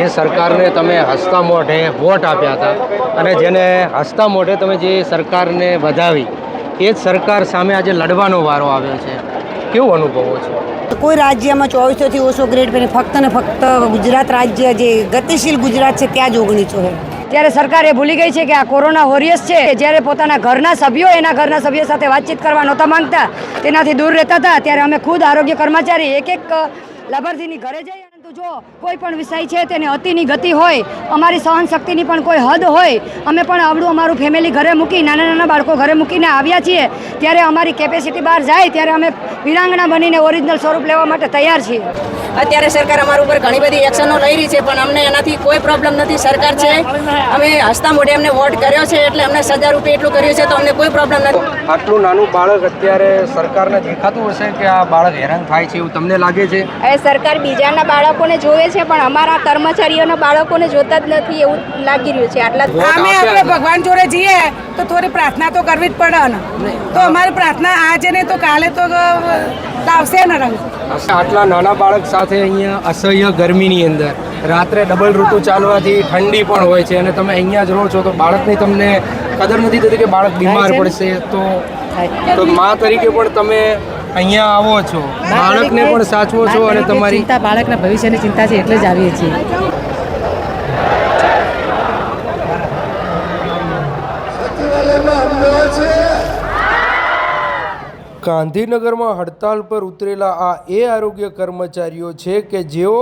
જે સરકારને તમે હસતા મોઢે વોટ આપ્યા હતા અને જેને હસતા મોઢે તમે જે સરકારને વધાવી એ જ સરકાર સામે આજે લડવાનો વારો આવ્યો છે. કેવું અનુભવો છે? કોઈ રાજ્યમાં ચોવીસોથી ઓછો ગ્રેડ પેને ફક્ત ને ફક્ત ગુજરાત રાજ્ય જે ગતિશીલ ગુજરાત છે ત્યાં જ ઓગણીસો છે. ત્યારે સરકાર એ ભૂલી ગઈ છે કે આ કોરોના વોરિયર્સ છે જ્યારે પોતાના ઘરના સભ્યો એના ઘરના સભ્યો સાથે વાતચીત કરવા નહોતા માંગતા તેનાથી દૂર રહેતા હતા ત્યારે અમે ખુદ આરોગ્ય કર્મચારી એક એક લાભાર્થીની ઘરે જઈ જો કોઈ પણ વિષય છે તેને અતિની ગતિ હોય અમારી સહન શક્તિની પણ કોઈ હદ હોય અમે પણ આવડું અમારું ફેમિલી ઘરે મૂકી નાના નાના બાળકો ઘરે મૂકીને આવ્યા છીએ ત્યારે અમારી કેપેસિટી બહાર જાય ત્યારે અમે વિરાંગણા બનીને ઓરિજિનલ સ્વરૂપ લેવા માટે તૈયાર છીએ. અત્યારે સરકાર અમારા ઉપર ઘણી બધી એક્શનો લઈ રહી છે પણ અમને એનાથી કોઈ પ્રોબ્લેમ નથી. સરકાર છે અમે હસતા મોઢે અમને વોટ કર્યો છે એટલે અમને સજા રૂપે એટલું કર્યું છે તો અમને કોઈ પ્રોબ્લેમ નથી. આટલું નાનું બાળક અત્યારે સરકારને દેખાતું હશે કે આ બાળક હેરાન થાય છે એવું તમને લાગે છે? સરકાર બીજાના બાળકોને જોવે છે પણ અમારા કર્મચારીઓના બાળકોને જોતા જ નથી એવું લાગી રહ્યું છે. આટલા અમે આપણે ભગવાન જોડે જઈએ તો થોડી પ્રાર્થના તો કરવી જ પડે ને. તો અમારી પ્રાર્થના આજે નહીં તો કાલે તો લાવશે ને રંગ. આટલા નાના બાળક સાથે અહીંયા અસહ્ય ગરમીની અંદર. રાત્રે ડબલ ઋતુ ચાલવાથી ઠંડી પણ હોય છે અને તમે અહીંયા જ રહો છો તો બાળકની તમને કદર નથી થતી કે બાળક બીમાર પડશે તો તો મા તરીકે પણ તમે અહીંયા આવો છો. બાળકને પણ સાચવો છો અને તમારી ચિંતા બાળકના ભવિષ્યની ચિંતા છે એટલે જ આવીએ છીએ. ગાંધીનગરમાં હડતાલ પર ઉતરેલા આ એ આરોગ્ય કર્મચારીઓ છે કે જેઓ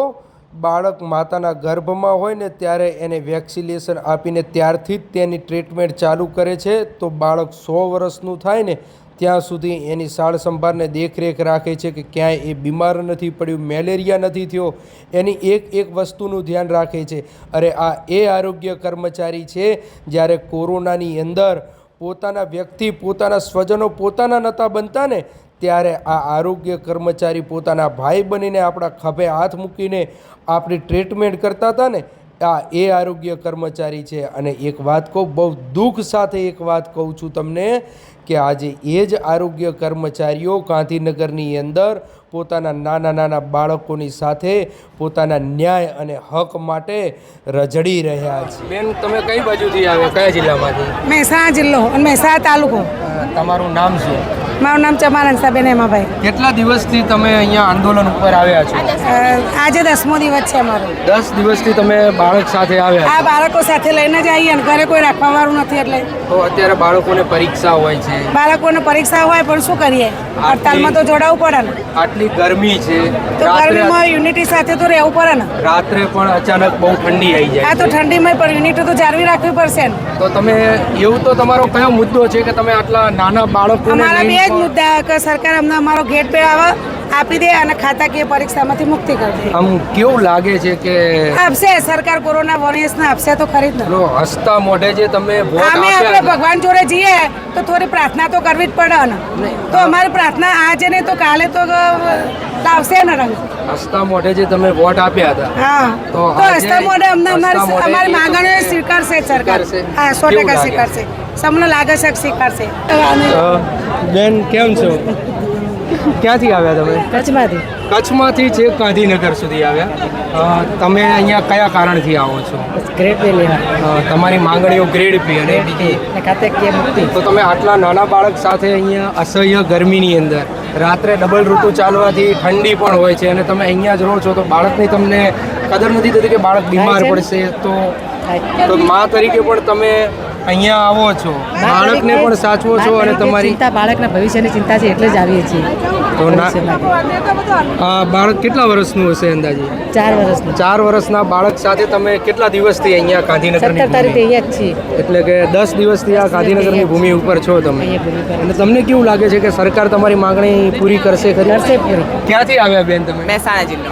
બાળક માતાના ગર્ભમાં હોય ને ત્યારે એને વેક્સિનેશન આપીને ત્યારથી જ તેની ટ્રીટમેન્ટ ચાલુ કરે છે તો બાળક સો વર્ષનું થાય ને ત્યાં સુધી એની સાળ સંભાળને દેખરેખ રાખે છે કે ક્યાંય એ બીમાર નથી પડ્યું, મેલેરિયા નથી થયો. એની એક એક વસ્તુનું ધ્યાન રાખે છે. અરે આ એ આરોગ્ય કર્મચારી છે, જ્યારે કોરોનાની અંદર પોતાના વ્યક્તિ, પોતાના સ્વજનો પોતાના નહોતા બનતા ને, ત્યારે આ આરોગ્ય કર્મચારી પોતાના ભાઈ બનીને આપણા ખભે હાથ મૂકીને આપણી ટ્રીટમેન્ટ કરતા હતા ને, આ એ આરોગ્ય કર્મચારી છે. અને એક વાત કહું, બહુ દુઃખ સાથે એક વાત કહું છું તમને કે આજે એ જ આરોગ્ય કર્મચારીઓ ગાંધીનગરની અંદર પોતાના નાના નાના બાળકોની સાથે પોતાના ન્યાય અને હક માટે રજડી રહ્યા છે. બેન તમે કઈ બાજુથી આવ્યા? કયા જિલ્લામાંથી? મહેસાણા જિલ્લો અને મહેસાણા તાલુકો. તમારું નામ શું? મારું નામ ચમાનંદ સાબેન એમાભાઈ કેટલા દિવસથી તમે અહીંયા આંદોલન ઉપર આવ્યા છો? આજે દસમો દિવસ છે અમારો. દસ દિવસથી તમે બાળક સાથે આવ્યા આ બાળકો સાથે લઈને જ આવીએ ઘરે કોઈ રાખવા વાળું નથી એટલે છો તો અત્યારે બાળકોને પરીક્ષા હોય છે. બાળકોને પરીક્ષા હોય પણ શું કરીએ? હડતાલમાં તો જોડાવવું પડે ને. આટલી ગરમી છે. તો ગરમીમાં યુનિટી સાથે તો રહેવું પડે ને. રાત્રે પણ અચાનક બહુ ઠંડી આવી આ જાય તો ઠંડીમાં પણ યુનિટી તો જાળવી રાખવી પડશે ને. તો તમે એવું તો તમારો કયો મુદ્દો છે કે તમે આટલા નાના બાળકોને અમારા બે જ મુદ્દા કે સરકાર અમને અમારો ગેટ પે આવે આપી દે અને ખાતાકીય પરીક્ષામાંથી મુક્તિ કરી દે. આમ કેવું લાગે છે કે આપશે સરકાર કોરોના વોરિયર્સને આપશે તો ખરી જ ને. હસતા મોઢે જે તમે વોટ અમે આપણે ભગવાન જોડે જઈએ તો થોડી પ્રાર્થના તો કરવી જ પડે ને. તો અમારી પ્રાર્થના આજે નહીં તો કાલે તો લાવશે ને રંગ. હસતા મોઢે જે તમે વોટ આપ્યા હતા. હા. તો તો હસતા મોઢે અમને અમારી અમારી માંગણીઓ સ્વીકારશે સરકાર? હા સો ટકા સ્વીકારશે. સમને લાગે છે સ્વીકારશે. બેન કેમ છો? ક્યાંથી આવ્યા તમે? કચ્છમાંથી. કચ્છમાંથી છે ગાંધીનગર સુધી આવ્યા. તમે અહીંયા કયા કારણથી આવો છો? ગ્રેડ પે લેવા તમારી માંગણીઓ ગ્રેડ પી અને બીજી. ખાતે કે મુક્તિ. તો તમે આટલા નાના બાળક સાથે અહીંયા અસહ્ય ગરમીની અંદર રાત્રે ડબલ ઋતુ ચાલવાથી ઠંડી પણ હોય છે અને તમે અહીંયા જ રહો છો તો બાળકની તમને કદર નથી થતી કે બાળક બીમાર પડશે તો તો મા તરીકે પણ તમે અહીંયા આવો છો. બાળકને પણ સાચવો છો અને તમારી ચિંતા બાળકના ભવિષ્યની ચિંતા છે એટલે જ આવીએ છીએ. તો ના આ બાળક કેટલા વર્ષનું હશે અંદાજે? ચાર વર્ષનું. ચાર વર્ષના બાળક સાથે તમે કેટલા દિવસથી અહીંયા ગાંધીનગરની સત્તર તારીખે અહીંયા જ છીએ. એટલે કે દસ દિવસથી આ ગાંધીનગરની ભૂમિ ઉપર છો તમે. અને તમને કેવું લાગે છે કે સરકાર તમારી માંગણી પૂરી કરશે ખરી? કરશે પૂરી. ક્યાંથી આવ્યા બેન તમે? મહેસાણા જિલ્લો.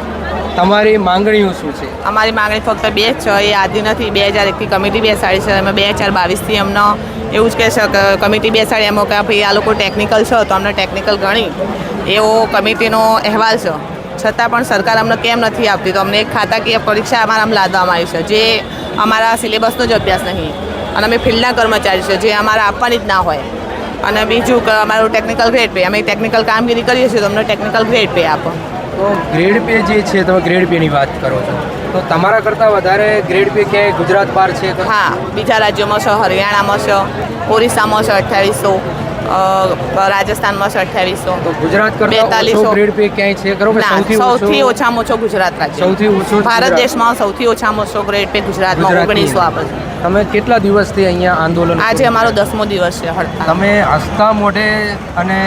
તમારી માંગણીઓ શું છે? અમારી માંગણી ફક્ત બે છ. એ આદિ નથી, બે હજાર એકથી કમિટી બેસાડી છે. અમે બે હજાર બાવીસથી અમને એવું જ કહે છે કે કમિટી બેસાડી. એમાં કે ભાઈ આ લોકો ટેકનિકલ છે, તો અમને ટેકનિકલ ગણી. એવો કમિટીનો અહેવાલ છે. છતાં પણ સરકાર અમને કેમ નથી આપતી? તો અમને એક ખાતાકીય પરીક્ષા અમારા લાદવામાં આવી છે. જે અમારા સિલેબસનો જ અભ્યાસ નહીં. અને અમે ફિલ્ડના કર્મચારી છે, જે અમારે આપવાની જ ના હોય. અને બીજું કે અમારું ટેકનિકલ ગ્રેડ પે અમે ટેકનિકલ કામગીરી કરીએ છીએ, તો અમને ટેકનિકલ ગ્રેડ પે આપો. તો ગ્રેડ પે જે છે તમે ગ્રેડ પેની વાત કરો છો. તો તમારા કરતાં વધારે ગ્રેડ પે ક્યાંય ગુજરાત બહાર છે હા બીજા રાજ્યોમાં છે હરિયાણામાં છે ઓરિસ્સામાં છે અઠ્યાવીસો રાજસ્થાનમાં છે અઠ્યાવીસો. તો ગુજરાત બેતાલીસો. ગ્રેડ પે ક્યાંય છે? ખરો સૌથી ઓછામાં ઓછો ગુજરાત રાજ્ય. સૌથી ઓછો ભારત દેશમાં સૌથી ઓછામાં ઓછો ગ્રેડ પે ગુજરાતમાં ઓગણીસો આપે છે તમે કેટલા દિવસથી અહીંયા આંદોલન આજે અમારો દસમો દિવસ છે હડતાલ. તમે હસતા મોઢે અને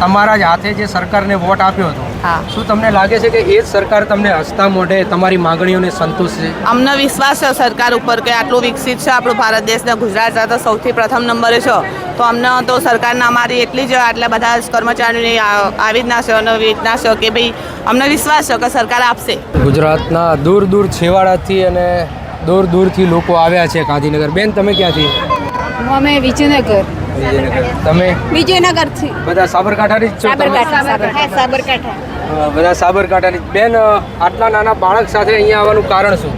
તમારા જ હાથે જે સરકારને વોટ આપ્યો હતો શું તમને લાગે છે કે એ જ સરકાર તમને હસતા મોઢે તમારી માંગણીઓને સંતોષશે અમને વિશ્વાસ છે સરકાર ઉપર કે આટલું વિકસિત છે આપણો ભારત દેશ ને ગુજરાત સાથે સૌથી પ્રથમ નંબરે છે. તો અમને તો સરકારના અમારી એટલી જ આટલા બધા જ કર્મચારીઓની આવી જ ના છે અને વેદના છે કે ભાઈ અમને વિશ્વાસ છે કે સરકાર આપશે. ગુજરાતના દૂર દૂર છેવાડાથી અને દૂર દૂરથી લોકો આવ્યા છે ગાંધીનગર. બેન તમે ક્યાંથી? અમે વિજયનગર. વિજયનગર. તમે? વિજયનગરથી. બધા સાબરકાંઠાની જ છો સાબરકાંઠા સાબરકાંઠા. બધા સાબરકાંઠાની. બેન આટલા નાના બાળક સાથે અહીંયા આવવાનું કારણ શું?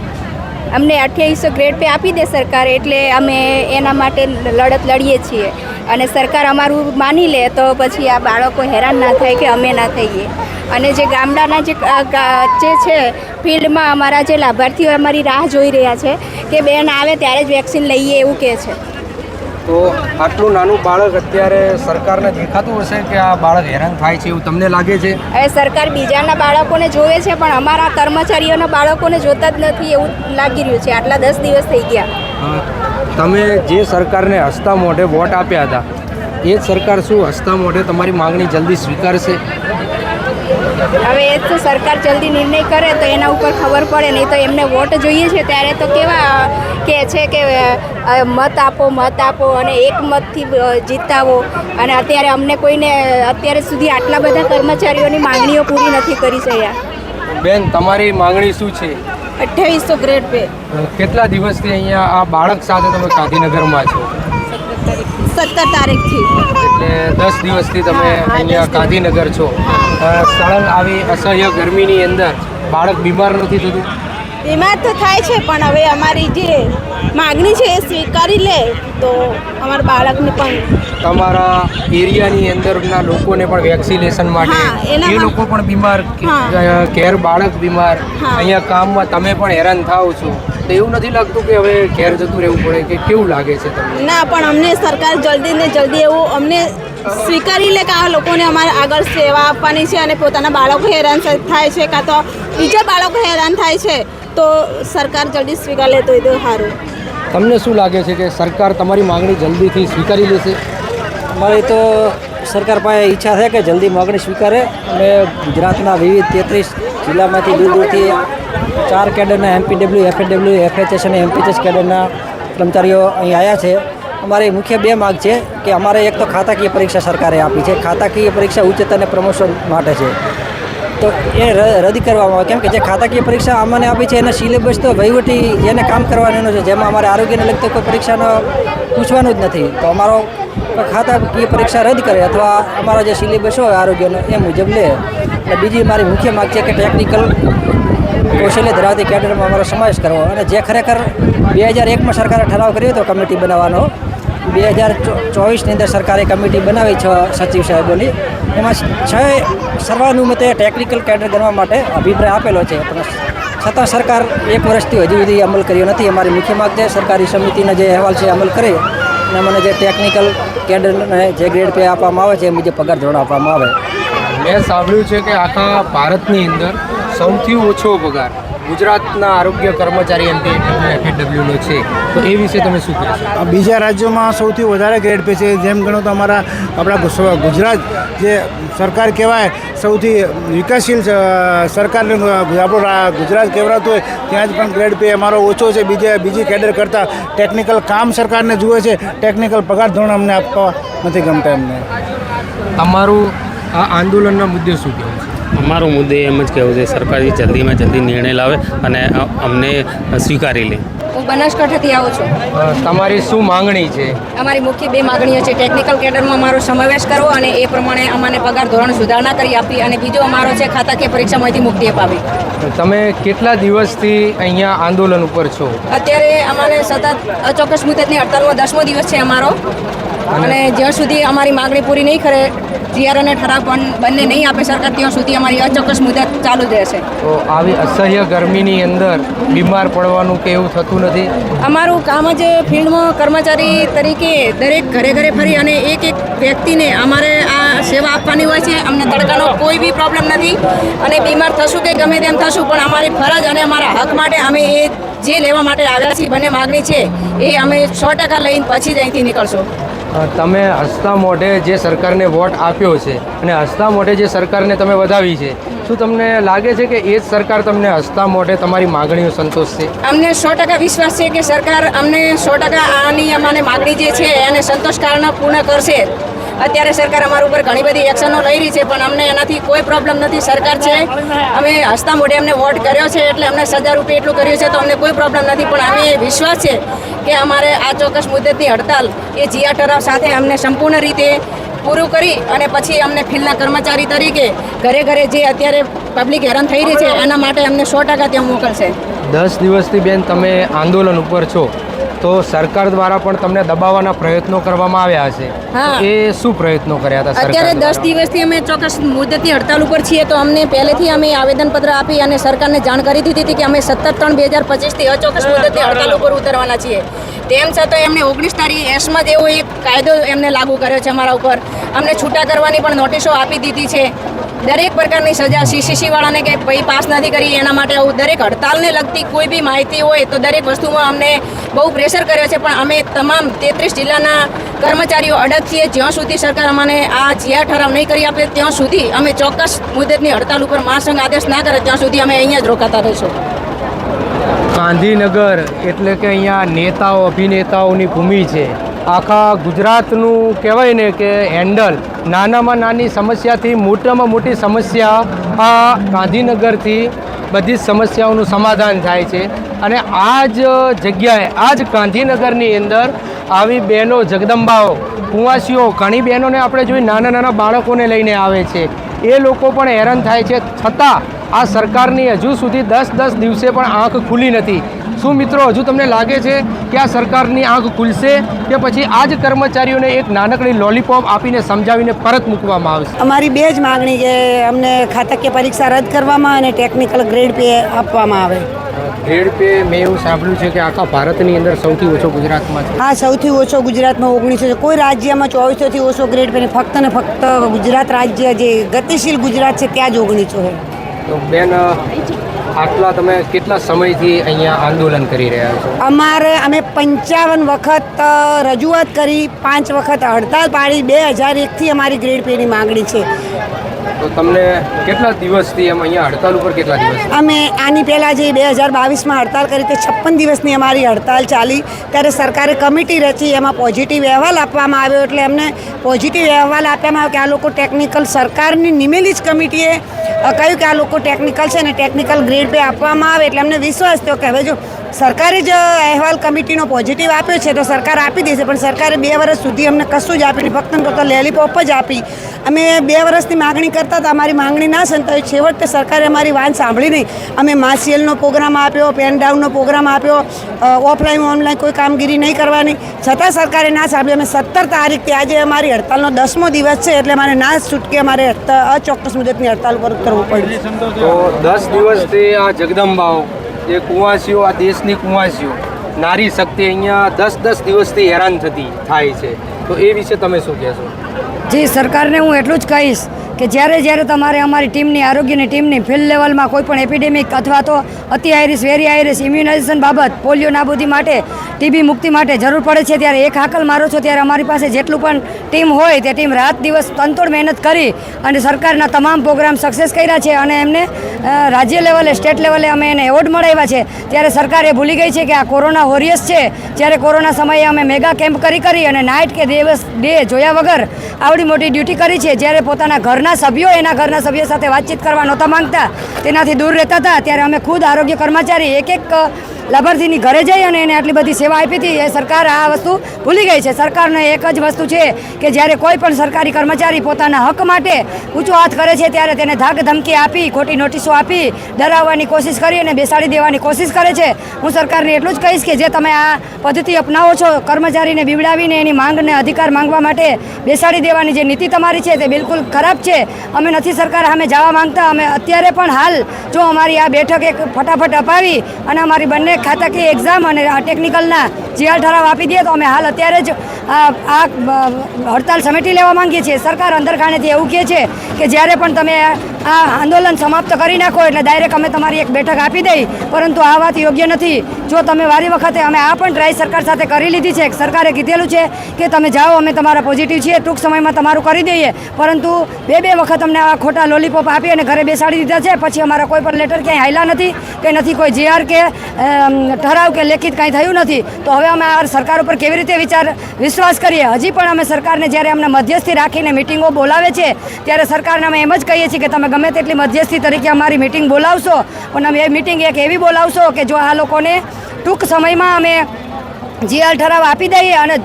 અમને અઠ્યાવીસો ગ્રેડ પે આપી દે સરકાર, એટલે અમે એના માટે લડત લડીએ છીએ. અને સરકાર અમારું માની લે, તો પછી આ બાળકો હેરાન ના થાય કે અમે ના થઈએ. અને જે ગામડાના જે છે, ફિલ્ડમાં અમારા જે લાભાર્થીઓ અમારી રાહ જોઈ રહ્યા છે, કે બેન આવે ત્યારે જ વેક્સિન લઈએ એવું કહે છે. તો આટલું નાનું બાળક અત્યારે સરકારને દેખાતું હશે કે આ બાળક હેરાન થાય છે એવું તમને લાગે છે? હવે સરકાર બીજાના બાળકોને જોવે છે પણ અમારા કર્મચારીઓના બાળકોને જોતા જ નથી એવું લાગી રહ્યું છે. આટલા દસ દિવસ થઈ ગયા. તમે જે સરકારને હસતા મોઢે વોટ આપ્યા હતા એ જ સરકાર શું હસતા મોઢે તમારી માંગણી જલ્દી સ્વીકારશે? હવે એ તો સરકાર જલ્દી નિર્ણય કરે તો એના ઉપર ખબર પડે નહીં તો એમને વોટ જોઈએ છે ત્યારે તો કેવા કે છે કે મત આપો મત આપો અને એક મતથી જીતાવો. અને અત્યારે અમને કોઈને અત્યારે સુધી આટલા બધા કર્મચારીઓની માંગણીઓ પૂરી નથી કરી શક્યા. બેન તમારી માંગણી શું છે? અઠ્યાવીસો ગ્રેડ પે. કેટલા દિવસથી અહીંયા આ બાળક સાથે તમે ગાંધીનગરમાં છો? સત્તર તારીખથી. એટલે દસ દિવસથી તમે અહીંયા ગાંધીનગર છો. સળંગ આવી અસહ્ય ગરમીની અંદર બાળક બીમાર નથી થતું? બીમાર તો થાય છે પણ હવે અમારી જે માગણી છે એ સ્વીકારી લે તો અમારા બાળકને પણ તમારા એરિયાની અંદરના લોકોને પણ વેક્સિનેશન માટે એ લોકો પણ બીમાર. ઘેર બાળક બીમાર. અહીંયા કામમાં તમે પણ હેરાન થાઓ છો. તો એવું નથી લાગતું કે હવે ઘેર જતું રહેવું પડે કે કેવું લાગે છે તમને? ના પણ અમને સરકાર જલ્દી ને જલ્દી એવું અમને સ્વીકારી લે કે આ લોકોને અમારે આગળ સેવા આપવાની છે અને પોતાના બાળકો હેરાન થાય છે કાં તો બીજા બાળકો હેરાન થાય છે તો સરકાર જલ્દી સ્વીકાર લે તો એ તો સારું. તમને શું લાગે છે કે સરકાર તમારી માંગણી જલ્દીથી સ્વીકારી લેશે? અમારી તો સરકાર પાસે ઈચ્છા છે કે જલ્દી માગણી સ્વીકારે અને ગુજરાતના વિવિધ તેત્રીસ જિલ્લામાંથી દૂર દૂરથી ચાર કેડરના એમપીડબ્લ્યુ એફએડબ્લ્યુ એફએચએસ અને એમપીએચએસ કેડરના કર્મચારીઓ અહીં આવ્યા છે. અમારી મુખ્ય બે માગ છે કે અમારે એક તો ખાતાકીય પરીક્ષા સરકારે આપી છે. ખાતાકીય પરીક્ષા ઉચ્ચતર અને પ્રમોશન માટે છે. તો એ રદ કરવામાં આવે. કેમ કે જે ખાતાકીય પરીક્ષા અમને આપી છે, એના સિલેબસ તો વહીવટી જેને કામ કરવાનું છે, જેમાં અમારે આરોગ્યને લગતો કોઈ પરીક્ષાનો પૂછવાનું જ નથી. તો અમારો ખાતાકીય પરીક્ષા રદ કરે અથવા અમારા જે સિલેબસ હોય આરોગ્યનો, એ મુજબ લે. અને બીજી મારી મુખ્ય માગ છે કે ટેકનિકલ કૌશલ્ય ધરાવતી કેડરમાં અમારો સમાવેશ કરવો. અને જે ખરેખર બે હજાર એકમાં સરકારે ઠરાવ કર્યો હતો કમિટી બનાવવાનો, બે હજાર ચોવીસની અંદર સરકારે કમિટી બનાવી છ સચિવ સાહેબોની, એમાં છ સર્વાનુમતે ટેકનિકલ કેડર ગણવા માટે અભિપ્રાય આપેલો છે. પણ છતાં સરકાર એક વર્ષથી હજુ સુધી અમલ કર્યો નથી. અમારી મુખ્ય માગ છે સરકારી સમિતિનો જે અહેવાલ છે અમલ કરે, અને મને જે ટેકનિકલ કેડરને જે ગ્રેડ પે આપવામાં આવે છે એ મુજબ પગાર ધોરણ આપવામાં આવે. મેં સાંભળ્યું છે કે આખા ભારતની અંદર સૌથી ઓછો પગાર ગુજરાતના આરોગ્ય કર્મચારી એફએડબ્લ્યુનો છે. તો એ વિશે તમે શું કહેશો? બીજા રાજ્યોમાં સૌથી વધારે ગ્રેડ પે છે. જેમ ગણો તો અમારા આપણા ગુજરાત જે સરકાર કહેવાય સૌથી વિકાસશીલ સરકાર સરકારને આપણું ગુજરાત કહેવાતું હોય ત્યાં જ પણ ગ્રેડ પે અમારો ઓછો છે. બીજે બીજી કેડર કરતાં ટેકનિકલ કામ સરકારને જુએ છે. ટેકનિકલ પગાર ધોરણ અમને આપવા નથી ગમતા એમને. તમારું આ આંદોલનના મુદ્દે શું કહેવું છે? અમારો મુદ્દે એમ જ કહેવું છે સરકાર જલ્દીમાં જલ્દી નિર્ણય લાવે અને અમને સ્વીકારી લે. હું બનાસકાંઠાથી આવું છું. તમારી શું માંગણી છે? અમારી મુખ્ય બે માંગણીઓ છે ટેકનિકલ કેડરમાં અમારો સમાવેશ કરવો અને એ પ્રમાણે અમને પગાર ધોરણ સુધારણા કરી આપી અને બીજો અમારો છે ખાતાકીય પરીક્ષામાંથી મુક્તિ અપાવી. તમે કેટલા દિવસથી અહીંયા આંદોલન ઉપર છો? અત્યારે અમારે સતત અચોક્કસ મુદતની હડતાલનો દસમો દિવસ છે અમારો. અને જ્યાં સુધી અમારી માગણી પૂરી નહીં કરે જીઆર અને ઠરાવ પણ બંને નહીં આપે સરકાર ત્યાં સુધી અમારી અચોક્કસ મુદત ચાલુ જ રહેશે. તો આવી અસહ્ય ગરમીની અંદર બીમાર પડવાનું કે એવું થતું નથી? અમારું કામ જ ફિલ્ડમાં કર્મચારી તરીકે દરેક ઘરે ઘરે ફરી અને એક એક વ્યક્તિને અમારે આ સેવા આપવાની હોય છે. અમને તડકાનો કોઈ બી પ્રોબ્લેમ નથી. અને બીમાર થશું કે ગમે તેમ થશું પણ અમારી ફરજ અને અમારા હક માટે અમે એ જે લેવા માટે આવ્યા છીએ બંને માગણી છે એ અમે સો ટકા લઈને પછી જ અહીંથી નીકળશું. તમે હસતા મોઢે જે સરકારને વોટ આપ્યો છે અને હસતા મોઢે જે સરકારને તમે વધાવી છે, શું તમને લાગે છે કે એ જ સરકાર તમને હસતા મોઢે તમારી માગણીઓ સંતોષશે? અમને સો ટકા વિશ્વાસ છે કે સરકાર અમને સો ટકા આની અમારી માગણી જે છે એને સંતોષકારક પૂર્ણ કરશે. અત્યારે સરકાર અમારા ઉપર ઘણી બધી એક્શનો લઈ રહી છે, પણ અમને એનાથી કોઈ પ્રોબ્લેમ નથી. સરકાર છે, અમે હસતા મોઢે અમને વોટ કર્યો છે, એટલે અમને સજા રૂપે એટલું કર્યું છે, તો અમને કોઈ પ્રોબ્લેમ નથી. પણ અમે વિશ્વાસ છે કે અમારે આ ચોક્કસ મુદ્દતની હડતાલ એ જીયા ઠરાવ સાથે અમને સંપૂર્ણ રીતે પૂરું કરી અને પછી અમને ફિલ્ડના કર્મચારી તરીકે ઘરે ઘરે જે અત્યારે પબ્લિક હેરાન થઈ રહી છે એના માટે અમને સો ટકા ત્યાં મોકલશે. દસ દિવસથી બેન તમે આંદોલન ઉપર છો. તો સરકાર દ્વારા પણ તમને દબાવવાના પ્રયત્નો કરવામાં આવ્યા હશે હા. એ શું પ્રયત્નો કર્યા હતા અત્યારે દસ દિવસથી અમે ચોક્કસ મુદ્દતની હડતાલ ઉપર છીએ તો અમને પહેલેથી અમે આવેદનપત્ર આપી અને સરકારને જાણ કરી દીધી હતી કે અમે સત્તર ત્રણ બે હજાર પચીસથી અચોક્કસ મુદ્દતની હડતાલ ઉપર ઉતરવાના છીએ. તેમ છતાં એમને ઓગણીસ તારીખ એસમાં જ એવો એક કાયદો એમને લાગુ કર્યો છે અમારા ઉપર. અમને છૂટા કરવાની પણ નોટિસો આપી દીધી છે. દરેક પ્રકારની સજા સીસીસી વાળાને કે ભાઈ પાસ નથી કરી, એના માટે આવું દરેક હડતાલને લગતી કોઈ બી માહિતી હોય તો દરેક વસ્તુમાં અમને બહુ પ્રેશર કર્યો છે. પણ અમે તમામ તેત્રીસ જિલ્લાના કર્મચારીઓ અડગ છીએ જ્યાં સુધી સરકાર અમને આ જીઆર ઠરાવ નહીં કરી આપે, ત્યાં સુધી અમે ચોક્કસ મુદતની હડતાલ ઉપર મહાસંઘ આદેશ ના કરે, ત્યાં સુધી અમે અહીંયા જ રોકાતા રહીશું. ગાંધીનગર એટલે કે અહીંયા નેતાઓ, અભિનેતાઓની ભૂમિ છે. આખા ગુજરાતનું કહેવાય ને કે હેન્ડલ. નાનામાં નાની સમસ્યાથી મોટામાં મોટી સમસ્યા આ ગાંધીનગરથી બધી જ સમસ્યાઓનું સમાધાન થાય છે. અને આ જ જગ્યાએ, આ જ ગાંધીનગરની અંદર આવી બહેનો જગદંબાઓ, કુંવાસીઓ, ઘણી બહેનોને આપણે જોઈ નાના નાના બાળકોને લઈને આવે છે. એ લોકો પણ હેરાન થાય છે. છતાં આ સરકારની હજુ સુધી દસ દસ દિવસે પણ આંખ ખુલી નથી. શું મિત્રો હજુ તમને લાગે છે કે આ સરકારની આંખ ખુલશે કે પછી આ જ કર્મચારીઓને એક નાનકડી લોલીપોપ આપીને સમજાવીને પરત મૂકવામાં આવશે? અમારી બે જ માગણી કે અમને ખાતાકીય પરીક્ષા રદ કરવામાં અને ટેકનિકલ ગ્રેડ પે આપવામાં આવે. ગ્રેડ પે મેં એવું સાંભળ્યું છે કે આખા ભારતની અંદર સૌથી ઓછો ગુજરાતમાં છે. હા સૌથી ઓછો ગુજરાતમાં ઓગણીસો છે. કોઈ રાજ્યમાં ચોવીસોથી ઓછો ગ્રેડ પે ફક્ત ને ફક્ત ગુજરાત રાજ્ય જે ગતિશીલ ગુજરાત છે ત્યાં જ ઓગણીસો છે તો બેન આટલા તમે કેટલા સમયથી અહીંયા આંદોલન કરી રહ્યા છો? અમારે અમે પંચાવન વખત રજૂઆત કરી, પાંચ વખત હડતાલ પાડી. બે હજાર એકથી અમારી ગ્રેડ પેની માગણી છે. તો તમને કેટલા દિવસથી એમ અહીંયા હડતાલ ઉપર કેટલા દિવસ? અમે આની પહેલાં જે બે હજાર બાવીસમાં હડતાલ કરી તે છપ્પન દિવસની અમારી હડતાલ ચાલી. ત્યારે સરકારે કમિટી રચી, એમાં પોઝિટિવ અહેવાલ આપવામાં આવ્યો. એટલે એમને પોઝિટિવ અહેવાલ આપવામાં આવ્યો કે આ લોકો ટેકનિકલ સરકારની નિમેલી જ કમિટીએ કહ્યું કે આ લોકો ટેકનિકલ છે અને ટેકનિકલ ગ્રેડ પે આપવામાં આવે. એટલે અમને વિશ્વાસ થયો કે હવે જો સરકારે જ અહેવાલ કમિટીનો પોઝિટિવ આપ્યો છે તો સરકાર આપી દેશે, પણ સરકારે બે વર્ષ સુધી અમને કશું જ આપ્યું ફક્ત ફક્ત લેલીપોપ જ આપી. અમે બે વર્ષની માગણી કરતા હતા, અમારી માંગણી ના સંતાવી છેવટે સરકારે અમારી વાત સાંભળી નહીં. અમે માસિયલનો પ્રોગ્રામ આપ્યો પેન ડાઉનનો પ્રોગ્રામ આપ્યો ઓફલાઈન ઓનલાઈન કોઈ કામગીરી નહીં કરવાની. છતાં સરકારે ના સાંભળી. અમે સત્તર તારીખથી, આજે અમારી હડતાલનો દસમો દિવસ છે, એટલે મારે ના છૂટકે અમારે અચોક્કસ મુદતની હડતાલ પર ઉતરવું પડ્યું. દસ દિવસથી આ જગદંબાઓ જે કુંવાસીઓ, આ દેશની કુંવાસીઓ, નારી શક્તિ અહીંયા દસ દસ દિવસથી હેરાન થતી થાય છે. તો એ વિશે તમે શું કહેશો? જે, સરકારને હું એટલું જ કહીશ કે જ્યારે જ્યારે તમારે અમારી ટીમની, આરોગ્યની ટીમની ફિલ્ડ લેવલમાં કોઈ પણ એપિડેમિક અથવા તો અતિ આયરિસ વેરી આયરિસ ઇમ્યુનાઇઝેશન બાબત, પોલિયો નાબૂદી માટે ટીબી મુક્તિ માટે જરૂર પડે છે ત્યારે એક હાકલ મારો છો ત્યારે અમારી પાસે જેટલું પણ ટીમ હોય તે ટીમ રાત દિવસ તનતોડ મહેનત કરી અને સરકારના તમામ પ્રોગ્રામ સક્સેસ કર્યા છે અને એમને રાજ્ય લેવલે, સ્ટેટ લેવલે અમે એને એવોર્ડ મળાવ્યા છે. ત્યારે સરકાર એ ભૂલી ગઈ છે કે આ કોરોના વોરિયર્સ છે. જ્યારે કોરોના સમયે અમે મેગા કેમ્પ કરી કરી અને નાઇટ કે દિવસ ડે જોયા વગર આવડી મોટી ડ્યુટી કરી છે. જ્યારે પોતાના ઘરના સભ્યો એના ઘરના સભ્યો સાથે વાતચીત કરવા નહોતા માંગતા, તેનાથી દૂર રહેતા હતા. ત્યારે અમે ખુદ આરોગ્ય કર્મચારી એક એક લાભાર્થીની ઘરે જઈ અને એને આટલી બધી સેવા આપી હતી, એ સરકાર આ વસ્તુ ભૂલી ગઈ છે. સરકારને એક જ વસ્તુ છે કે જ્યારે કોઈ પણ સરકારી કર્મચારી પોતાના હક માટે ઊંચો હાથ કરે છે, ત્યારે તેને ધાક ધમકી આપી, ખોટી નોટિસો આપી, ડરાવવાની કોશિશ કરી અને બેસાડી દેવાની કોશિશ કરે છે. હું સરકારને એટલું જ કહીશ કે જે તમે આ પદ્ધતિ અપનાવો છો, કર્મચારીને બીવડાવીને એની માંગને અધિકાર માંગવા માટે બેસાડી દેવાની જે નીતિ તમારી છે, તે બિલકુલ ખરાબ છે. અમે નથી સરકાર સામે જવા માંગતા, અમે અત્યારે પણ હાલ જો અમારી આ બેઠક એક ફટાફટ અપાવી અને અમારી બંને ખાતાકીય એક્ઝામ અને આ ટેકનિકલના જીઆર ઠરાવ આપી દઈએ તો અમે હાલ અત્યારે જ આ હડતાલ સમેટી લેવા માંગીએ છીએ. સરકાર અંદરખાનેથી એવું કહે છે કે જ્યારે પણ તમે આ આંદોલન સમાપ્ત કરી નાખો એટલે ડાયરેક્ટ અમે તમારી એક બેઠક આપી દઈ. પરંતુ આ વાત યોગ્ય નથી. જો તમે વારી વખતે અમે આ પણ ટ્રાય સરકાર સાથે કરી લીધી છે, સરકારે કીધેલું છે કે તમે જાઓ, અમે તમારા પોઝિટિવ છીએ, ટૂંક સમયમાં તમારું કરી દઈએ. પરંતુ બે બે વખત અમને આ ખોટા લોલીપોપ આપી અને ઘરે બેસાડી દીધા છે. પછી અમારા કોઈ પણ લેટર ક્યાંય હાલ્યા નથી, કે નથી કોઈ જીઆર કે ઠરાવ કે લેખિત કાંઈ થયું નથી. તો હવે અમે આ સરકાર ઉપર કેવી રીતે વિચાર, વિશ્વાસ કરીએ? હજી પણ અમે સરકારને જ્યારે અમને મધ્યસ્થી રાખીને મિટિંગો બોલાવે છે, ત્યારે સરકારને અમે એમ જ કહીએ છીએ કે તમે ગમે તેટલી મધ્યસ્થી તરીકે અમારી મિટિંગ બોલાવશો, પણ અમે એ મિટિંગ એક એવી બોલાવશો કે જો આ લોકોને ટૂંક સમયમાં અમે જીઆર ઠરાવ આપી દઈએ અને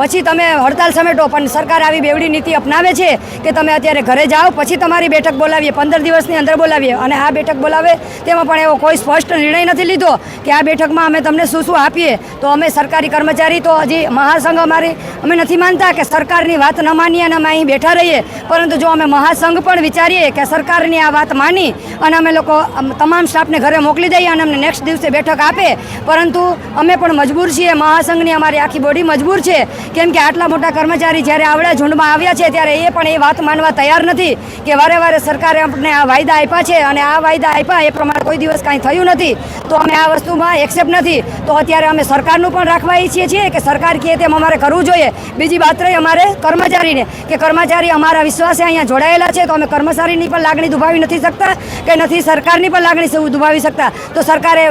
પછી તમે હડતાલ સમેટો, પણ સરકાર આવી બેવડી નીતિ અપનાવે છે કે તમે અત્યારે ઘરે જાઓ, પછી તમારી બેઠક બોલાવીએ, પંદર દિવસની અંદર બોલાવીએ. અને આ બેઠક બોલાવે તેમાં પણ એવો કોઈ સ્પષ્ટ નિર્ણય નથી લીધો કે આ બેઠકમાં અમે તમને શું શું આપીએ. તો અમે સરકારી કર્મચારી તો હજી મહાસંઘ અમારી, અમે નથી માનતા કે સરકારની વાત ન માનીએ અને અમે અહીં બેઠા રહીએ. પરંતુ જો અમે મહાસંઘ પણ વિચારીએ કે સરકારની આ વાત માની અને અમે લોકો તમામ સ્ટાફને ઘરે મોકલી દઈએ અને અમને નેક્સ્ટ દિવસે બેઠક આપે, પરંતુ અમે પણ મજબૂર છીએ, મહાસંઘની અમારી આખી બોડી મજબૂર છે કેમ કે આટલા મોટા કર્મચારી જ્યારે આવડા ઝુંડમાં આવ્યા છે, ત્યારે એ પણ એ વાત માનવા તૈયાર નથી કે વારે વારે સરકારે અમને આ વાયદા આપ્યા છે અને આ વાયદા આપ્યા, એ પ્રમાણે કોઈ દિવસ કાંઈ થયું નથી. તો અમે આ વસ્તુમાં એક્સેપ્ટ નથી. તો અત્યારે અમે સરકારનું પણ રાખવા ઈચ્છીએ છીએ કે સરકાર કહે તેમ અમારે કરવું જોઈએ. બીજી વાત રહી અમારે કર્મચારીને, કે કર્મચારી અમારા વિશ્વાસે અહીંયા જોડાયેલા છે, તો અમે કર્મચારીની પણ લાગણી દુભાવી નથી શકતા, કે નથી સરકારની પણ લાગણી દુભાવી શકતા. તો સરકારે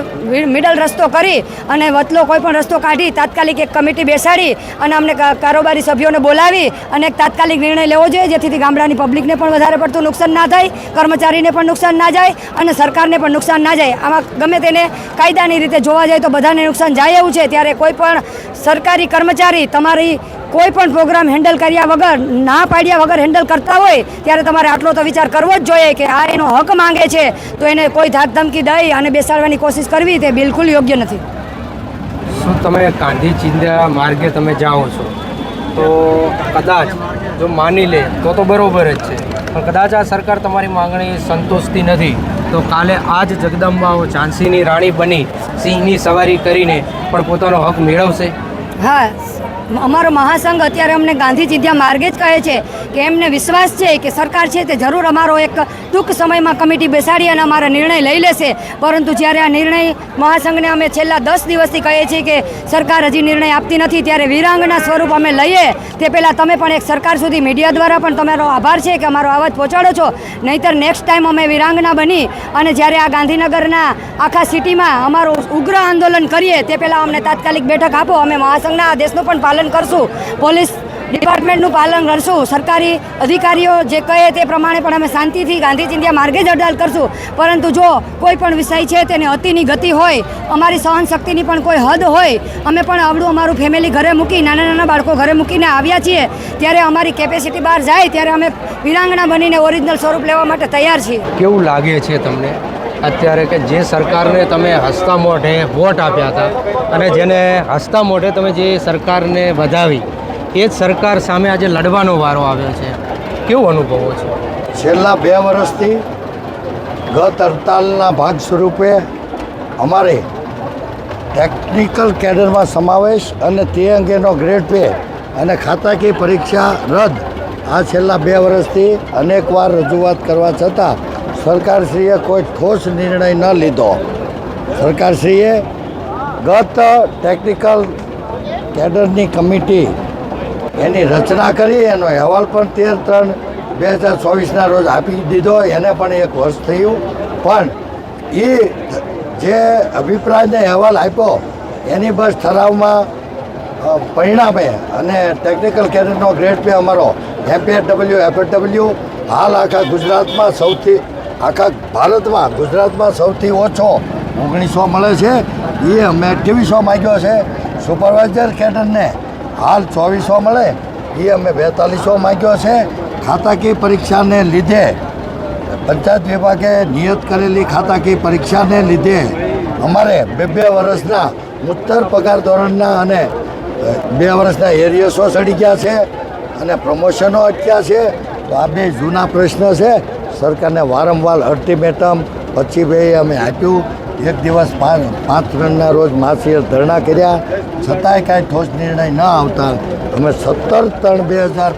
મિડલ રસ્તો કરી અને વતલો કોઈ પણ રસ્તો કાઢી, તાત્કાલિક એક કમિટી બેસાડી અને અમને કા- કારોબારી સભ્યોને બોલાવી અને એક તાત્કાલિક નિર્ણય લેવો જોઈએ, જેથી ગામડાની પબ્લિકને પણ વધારે પડતું નુકસાન ના થાય, કર્મચારીને પણ નુકસાન ના જાય અને સરકારને પણ નુકસાન ના જાય. આમાં ગમે તેને કાયદાની રીતે જોવા જાય તો બધાને નુકસાન જાય એવું છે. ત્યારે કોઈ પણ સરકારી કર્મચારી તમારી કોઈ પણ પ્રોગ્રામ હેન્ડલ કર્યા વગર, ના પાડ્યા વગર હેન્ડલ કરતા હોય, ત્યારે તમારે આટલો તો વિચાર કરવો જ જોઈએ કે આ એનો હક માંગે છે. તો એને કોઈ ધાક ધમકી દઈ અને બેસાડવાની કોશિશ કરવી તે બિલકુલ યોગ્ય નથી. શું તમે ગાંધી ચિંધ્યા માર્ગે તમે જાઓ છો? તો કદાચ, જો માની લે, તો તો બરોબર જ છે. પણ કદાચ આ સરકાર તમારી માંગણી સંતોષતી નથી, તો કાલે આ જ જગદંબાઓ ઝાંસીની રાણી બની, સિંહની સવારી કરીને પણ પોતાનો હક મેળવશે? હા, અમારો મહાસંઘ અત્યારે અમને ગાંધીજીધ્યા માર્ગે જ કહે છે કે એમને વિશ્વાસ છે કે સરકાર છે તે જરૂર અમારો એક ટૂંક સમયમાં કમિટી બેસાડી અને અમારા નિર્ણય લઈ લેશે. પરંતુ જ્યારે આ નિર્ણય મહાસંઘને અમે છેલ્લા દસ દિવસથી કહીએ છીએ કે સરકાર હજી નિર્ણય આપતી નથી, ત્યારે વિરાંગના સ્વરૂપ અમે લઈએ. તે પહેલાં તમે પણ એક સરકાર સુધી મીડિયા દ્વારા પણ તમારો આભાર છે કે અમારો અવાજ પહોંચાડો છો. નહીંતર નેક્સ્ટ ટાઈમ અમે વિરાંગના બની અને જ્યારે આ ગાંધીનગરના આખા સિટીમાં અમારું ઉગ્ર આંદોલન કરીએ, તે પહેલાં અમને તાત્કાલિક બેઠક આપો, અમે મહાસંઘના આદેશનું પણ પાલન કરશું. પોલીસ ડિપાર્ટમેન્ટનું પાલન કરશું. સરકારી અધિકારીઓ જે કહે તે પ્રમાણે પણ અમે શાંતિથી ગાંધી ચિંધ્યા માર્ગે જ અડાલ કરશું. પરંતુ જો કોઈ પણ વિષય છે તેને અતિની ગતિ હોય, અમારી સહન શક્તિની પણ કોઈ હદ હોય, અમે પણ આવડું અમારું ફેમિલી ઘરે મૂકી, નાના નાના બાળકો ઘરે મૂકીને આવ્યા છીએ, ત્યારે અમારી કેપેસિટી બહાર જાય, ત્યારે અમે વિરાંગણા બનીને ઓરિજિનલ સ્વરૂપ લેવા માટે તૈયાર છીએ. કેવું લાગે છે તમને? અત્યારે કે જે સરકારને તમે હસતા મોઢે વોટ આપ્યા હતા અને જેને હસતા મોઢે તમે જે સરકારને વધાવી, એ જ સરકાર સામે આજે લડવાનો વારો આવ્યો છે. કેવું અનુભવો છે? છેલ્લા બે વર્ષથી ગત હડતાલના ભાગ સ્વરૂપે અમારે ટેકનિકલ કેડરમાં સમાવેશ અને તે અંગેનો ગ્રેડ પે અને ખાતાકીય પરીક્ષા રદ આ છેલ્લા બે વર્ષથી અનેકવાર રજૂઆત કરવા છતાં સરકારશ્રીએ કોઈ ઠોસ નિર્ણય ન લીધો. સરકારશ્રીએ ગત ટેકનિકલ કેડરની કમિટી એની રચના કરી, એનો અહેવાલ પણ તેર ત્રણ બે હજાર ચોવીસના રોજ આપી દીધો. એને પણ એક વર્ષ થયું. પણ એ જે અભિપ્રાયને અહેવાલ આપ્યો, એની બસ ઠરાવમાં પરિણામે અને ટેકનિકલ કેડરનો ગ્રેડ પે અમારો એમપીએડબલ્યુ એફએડબલ્યુ હાલ આખા ગુજરાતમાં સૌથી આખા ભારતમાં, ગુજરાતમાં સૌથી ઓછો ઓગણીસો મળે છે. એ અમે અઠ્યાવીસો માગ્યો છે. સુપરવાઇઝર કેડરને હાલ ચોવીસો મળે. એ અમે બેતાલીસો માગ્યો છે. ખાતાકીય પરીક્ષાને લીધે, પંચાયત વિભાગે નિયત કરેલી ખાતાકીય પરીક્ષાને લીધે અમારે બે બે વર્ષના ઉત્તર પગાર ધોરણના અને બે વર્ષના એરિયસો સડી ગયા છે અને પ્રમોશનો અટક્યા છે. તો આ બે જૂના પ્રશ્ન છે. સરકારને વારંવાર અલ્ટિમેટમ પછી ભાઈ અમે આપ્યું. એક દિવસ પાંચ પાંચ ત્રણના રોજ માસીએ ધરણા કર્યા. છતાંય કાંઈ ઠોસ નિર્ણય ન આવતા. અમે સત્તર ત્રણ બે હજાર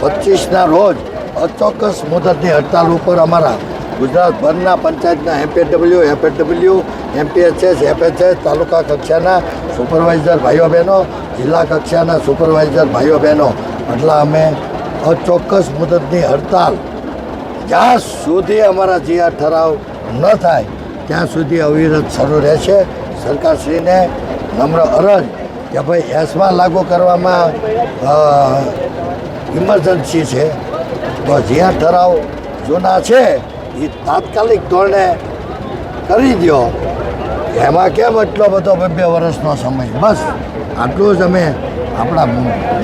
પચીસના રોજ અચોક્કસ મુદતની હડતાલ ઉપર અમારા ગુજરાતભરના પંચાયતના MPHW FHW MPHS, FHS, taluka કક્ષાના સુપરવાઇઝર ભાઈઓ બહેનો, જિલ્લા કક્ષાના સુપરવાઇઝર ભાઈઓ બહેનો. એટલે અમે અચોક્કસ મુદતની હડતાલ જ્યાં સુધી અમારા જીઆર ઠરાવ ન થાય ત્યાં સુધી અવિરત શરૂ રહેશે. સરકારશ્રીને નમ્ર અરજ કે ભાઈ એસમાં લાગુ કરવામાં ઇમરજન્સી છે. તો જ્યાં ઠરાવ જૂના છે એ તાત્કાલિક ધોરણે કરી દો એમાં કેમ એટલો બધો બે વર્ષનો સમય? બસ આટલું જ અમે આપણા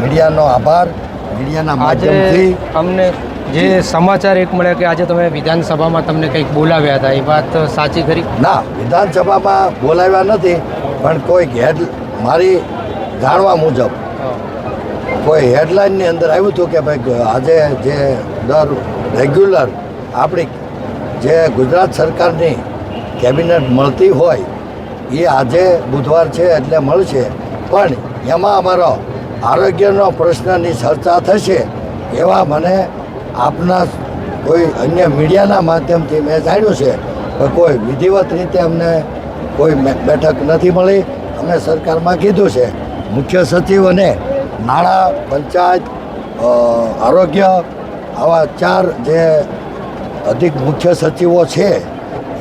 મીડિયાનો આભાર. મીડિયાના માધ્યમથી અમને જે સમાચાર એક મળ્યા કે આજે તમે વિધાનસભામાં તમને કંઈક બોલાવ્યા હતા, એ વાત સાચી ખરી? ના, વિધાનસભામાં બોલાવ્યા નથી, પણ કોઈ હેડ મારી જાણવા મુજબ કોઈ હેડલાઇનની અંદર આવ્યું હતું કે ભાઈ, આજે જે દર રેગ્યુલર આપણી જે ગુજરાત સરકારની કેબિનેટ મળતી હોય, એ આજે બુધવાર છે એટલે મળશે. પણ એમાં અમારો આરોગ્યનો પ્રશ્નની ચર્ચા થશે એવા મને આપના કોઈ અન્ય મીડિયાના માધ્યમથી મેં જાણ્યું છે કે કોઈ વિધિવત રીતે અમને કોઈ બેઠક નથી મળી. અમે સરકારમાં કીધું છે. મુખ્ય સચિવ અને નાણાં, પંચાયત આરોગ્ય આવા ચાર જે અધિક મુખ્ય સચિવો છે,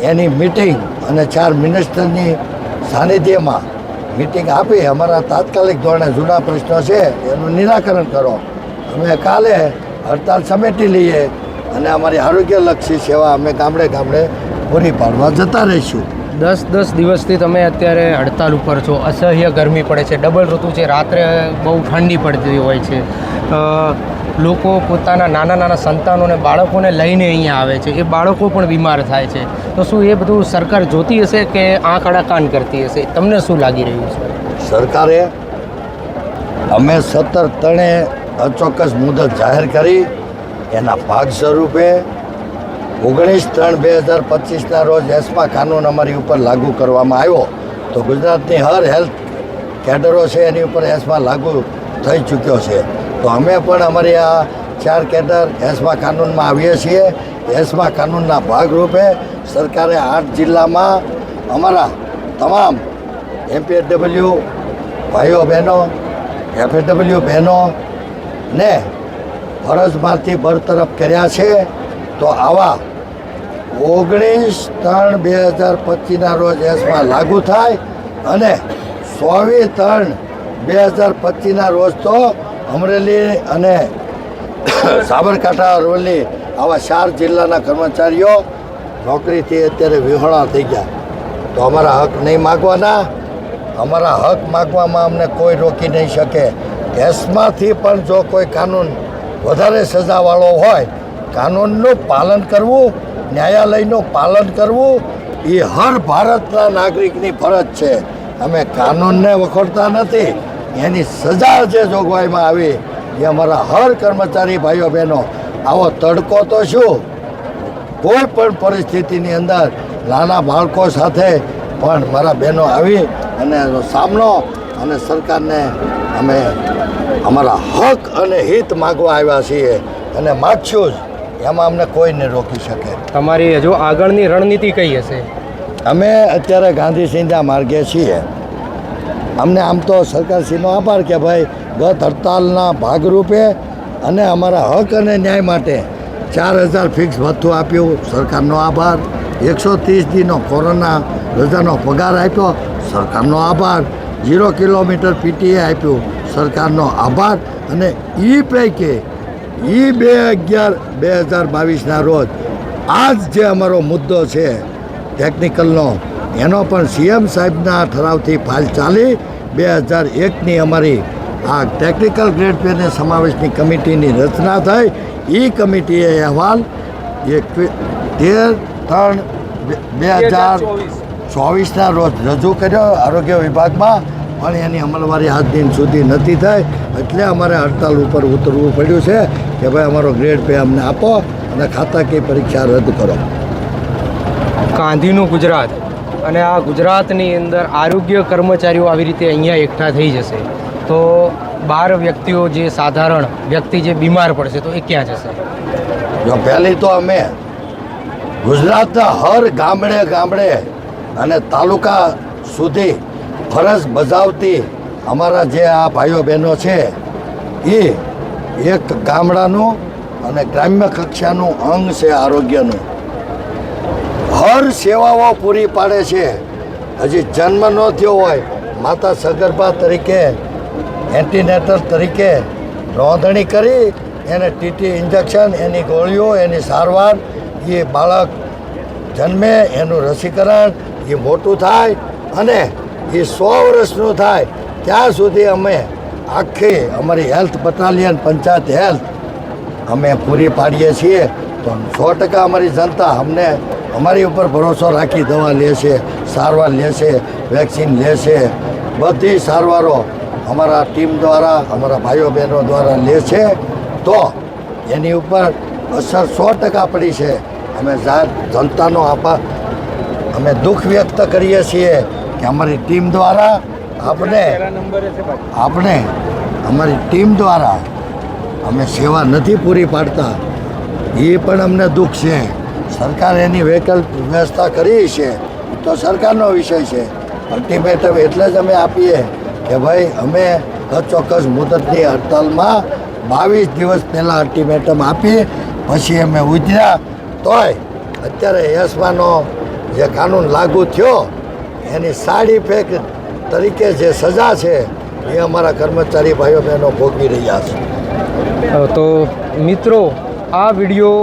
એની મિટિંગ અને ચાર મિનિસ્ટરની સાનિધ્યમાં મિટિંગ આપી. અમારા તાત્કાલિક ધોરણે જૂના પ્રશ્નો છે, એનું નિરાકરણ કરો. અમે કાલે હડતાલ સમેટી લઈએ અને અમારી આરોગ્યલક્ષી સેવા અમે ગામડે ગામડે પૂરી પાડવા જતા રહીશું. દસ દસ દિવસથી તમે અત્યારે હડતાલ ઉપર છો. અસહ્ય ગરમી પડે છે. ડબલ ઋતુ છે. રાત્રે બહુ ઠંડી પડતી હોય છે. લોકો પોતાના નાના નાના સંતાનોને બાળકોને લઈને અહીંયા આવે છે. એ બાળકો પણ બીમાર થાય છે. તો શું એ બધું સરકાર જોતી હશે કે આંખ આડાકાન કરતી હશે? તમને શું લાગી રહ્યું છે? સરકારે અમે સત્તર ત્રણે અચોક્કસ મુદત જાહેર કરી. એના ભાગ સ્વરૂપે ઓગણીસ ત્રણ બે હજાર પચીસના રોજ એસ્મા કાનૂન અમારી ઉપર લાગુ કરવામાં આવ્યો. તો ગુજરાતની હર હેલ્થ કેડરો છે, એની ઉપર એસ્મા લાગુ થઈ ચૂક્યો છે. તો અમે પણ અમારી આ ચાર કેડર એસ્મા કાનૂનમાં આવીએ છીએ. એસ્મા કાનૂનના ભાગરૂપે સરકારે આઠ જિલ્લામાં અમારા તમામ એમપીએડબલ્યુ ભાઈઓ બહેનો એફએડબલ્યુ બહેનો ને ફરજમાંથી બરતરફ કર્યા છે, તો આવા ઓગણીસ ત્રણ બે હજાર પચીસના રોજ એસમાં લાગુ થાય અને સોવી ત્રણ બે હજાર પચીસના રોજ તો અમરેલી અને સાબરકાંઠા અરવલ્લી આવા ચાર જિલ્લાના કર્મચારીઓ નોકરીથી અત્યારે વિહોણા થઈ ગયા. તો અમારા હક નહીં માગવાના. અમારા હક માગવામાં અમને કોઈ રોકી નહીં શકે. કેસમાંથી પણ જો કોઈ કાનૂન વધારે સજાવાળો હોય, કાનૂનનું પાલન કરવું, ન્યાયાલયનું પાલન કરવું એ હર ભારતના નાગરિકની ફરજ છે. અમે કાનૂનને વખોડતા નથી. એની સજા જે જોગવાઈમાં આવી, એ અમારા હર કર્મચારી ભાઈઓ બહેનો, આવો તડકો તો શું? કોઈ પણ પરિસ્થિતિની અંદર નાના બાળકો સાથે પણ મારા બહેનો આવી અને સામનો અને સરકારને અમે અમારા હક અને હિત માગવા આવ્યા છીએ અને માગશું જ. એમાં અમને કોઈને રોકી શકે. તમારી હજુ આગળની રણનીતિ કઈ હશે? અમે અત્યારે ગાંધી સિંધા માર્ગે છીએ. અમને આમ તો સરકારશ્રીનો આભાર કે ભાઈ ગત હડતાલના ભાગરૂપે અને અમારા હક અને ન્યાય માટે ચાર હજાર ફિક્સ ભથ્થું આપ્યું. સરકારનો આભાર. એકસો ત્રીસ દીનો કોરોના રજાનો પગાર આપ્યો. સરકારનો આભાર. ઝીરો કિલોમીટર પીટીએ આપ્યું સરકારનો આભાર અને એ પૈકી એ બે અગિયાર બે હજાર બાવીસના રોજ આ જ જે અમારો મુદ્દો છે ટેકનિકલનો એનો પણ સીએમ સાહેબના ઠરાવથી ફાઇલ ચાલી બે હજાર એકની અમારી આ ટેકનિકલ ગ્રેડ પેને સમાવેશની કમિટીની રચના થઈ. એ કમિટીએ અહેવાલ એક તેર ત્રણ બે- હજાર ચોવીસના રોજ રજૂ કર્યો આરોગ્ય વિભાગમાં પણ એની અમલવારી આજ દિન સુધી નથી થઈ. એટલે અમારે હડતાલ ઉપર ઉતરવું પડ્યું છે કે ભાઈ અમારો ગ્રેડ પે અમને આપો અને ખાતાકીય પરીક્ષા રદ કરો. ગાંધીનું ગુજરાત. અને આ ગુજરાતની અંદર આરોગ્ય કર્મચારીઓ આવી રીતે અહીંયા એકઠા થઈ જશે. તો બાર વ્યક્તિઓ જે સાધારણ વ્યક્તિ જે બીમાર પડશે તો એ ક્યાં જશે? જો પહેલી તો અમે ગુજરાતના હર ગામડે ગામડે અને તાલુકા સુધી ફરજ બજાવતી અમારા જે આ ભાઈઓ બહેનો છે, એ એક ગામડાનું અને ગ્રામ્ય કક્ષાનું અંગ છે આરોગ્યનું. હર સેવાઓ પૂરી પાડે છે. હજી જન્મ ન થયો હોય, માતા સગર્ભા તરીકે, એન્ટીનેટર તરીકે નોંધણી કરી, એને ટીટી ઇન્જેક્શન, એની ગોળીઓ, એની સારવાર, એ બાળક જન્મે, એનું રસીકરણ એ મોટું થાય અને એ સો વર્ષનું થાય, ત્યાં સુધી અમે આખી અમારી હેલ્થ બટાલિયન પંચાયત હેલ્થ અમે પૂરી પાડીએ છીએ. તો સો ટકા અમારી જનતા અમને અમારી ઉપર ભરોસો રાખી દવા લે છે, સારવાર લે છે, વેક્સિન લે છે. બધી સારવારો અમારા ટીમ દ્વારા, અમારા ભાઈઓ બહેનો દ્વારા લે છે. તો એની ઉપર અસર સો ટકા પડી છે. અમે જાત જનતાનો આભાર. અમે દુઃખ વ્યક્ત કરીએ છીએ કે અમારી ટીમ દ્વારા આપણે આપણે અમારી ટીમ દ્વારા અમે સેવા નથી પૂરી પાડતા. એ પણ અમને દુઃખ છે. સરકાર એની વૈકલ્પ વ્યવસ્થા કરી છે. તો સરકારનો વિષય છે. અલ્ટિમેટમ એટલે જ અમે આપીએ કે ભાઈ, અમે ચોક્કસ મુદતની હડતાલમાં બાવીસ દિવસ પહેલાં અલ્ટિમેટમ આપી, પછી અમે ઉજર્યા તોય અત્યારે યશમાનો જે કાનૂન લાગુ થયો, એની સાઈડ ઇફેક્ટ તરીકે જે સજા છે, એ અમારા કર્મચારી ભાઈઓ બહેનો ભોગવી રહ્યા છે. તો મિત્રો, આ વીડિયો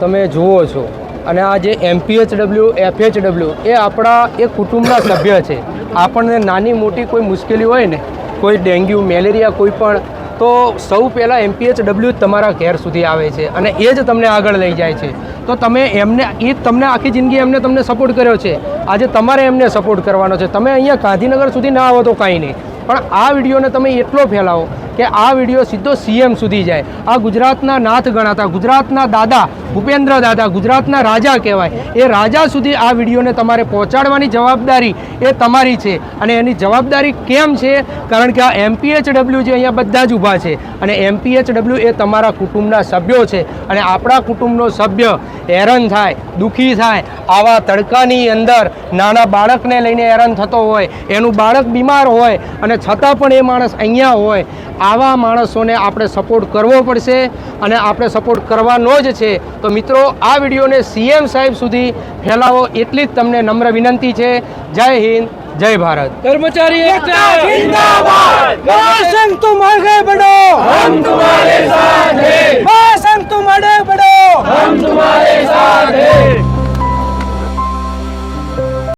તમે જુઓ છો અને આ જે એમપીએચડબલ્યુ એફએચડબલ્યુ એ આપણા એ કુટુંબના સભ્ય છે. આપણને નાની મોટી કોઈ મુશ્કેલી હોય ને, કોઈ ડેન્ગ્યુ, મેલેરિયા કોઈ પણ તો સૌ પહેલાં એમપીએચડબલ્યુ તમારા ઘેર સુધી આવે છે અને એ જ તમને આગળ લઈ જાય છે. તો તમે એમને, એ તમને આખી જિંદગી એમને તમને સપોર્ટ કર્યો છે. આજે તમારે એમને સપોર્ટ કરવાનો છે. તમે અહીંયા ગાંધીનગર સુધી ના આવો તો કાંઈ નહીં. પણ આ વિડીયોને તમે એટલો ફેલાવો કે આ વીડિયો સીધો સીએમ સુધી જાય. આ ગુજરાતના નાથ ગણાતા, ગુજરાતના દાદા ભૂપેન્દ્ર દાદા, ગુજરાતના રાજા કહેવાય. એ રાજા સુધી આ વિડીયોને તમારે પહોંચાડવાની જવાબદારી એ તમારી છે. અને એની જવાબદારી કેમ છે? કારણ કે આ એમપીએચડબલ્યુ જે અહીંયા બધા જ ઊભા છે. અને એમપીએચડબલ્યુ એ તમારા કુટુંબના સભ્યો છે. અને આપણા કુટુંબનો સભ્ય હેરાન થાય, દુઃખી થાય. આવા તડકાની અંદર નાના બાળકને લઈને હેરાન થતો હોય, એનું બાળક બીમાર હોય અને છતાં પણ એ માણસ અહીંયા હોય, આવા માણસોને આપણે સપોર્ટ કરવો પડશે અને આપણે સપોર્ટ કરવાનો જ છે. તો મિત્રો, આ વિડીયોને સીએમ સાહેબ સુધી ફેલાવો. એટલી જ તમને નમ્ર વિનંતી છે. જય હિન્દ. જય ભારત કર્મચારી એકતા जिंदाबाद बस हम तुम आगे बढ़ो हम तुम्हारे साथ हैं बस हम तुम आगे बढ़ो हम तुम्हारे साथ हैं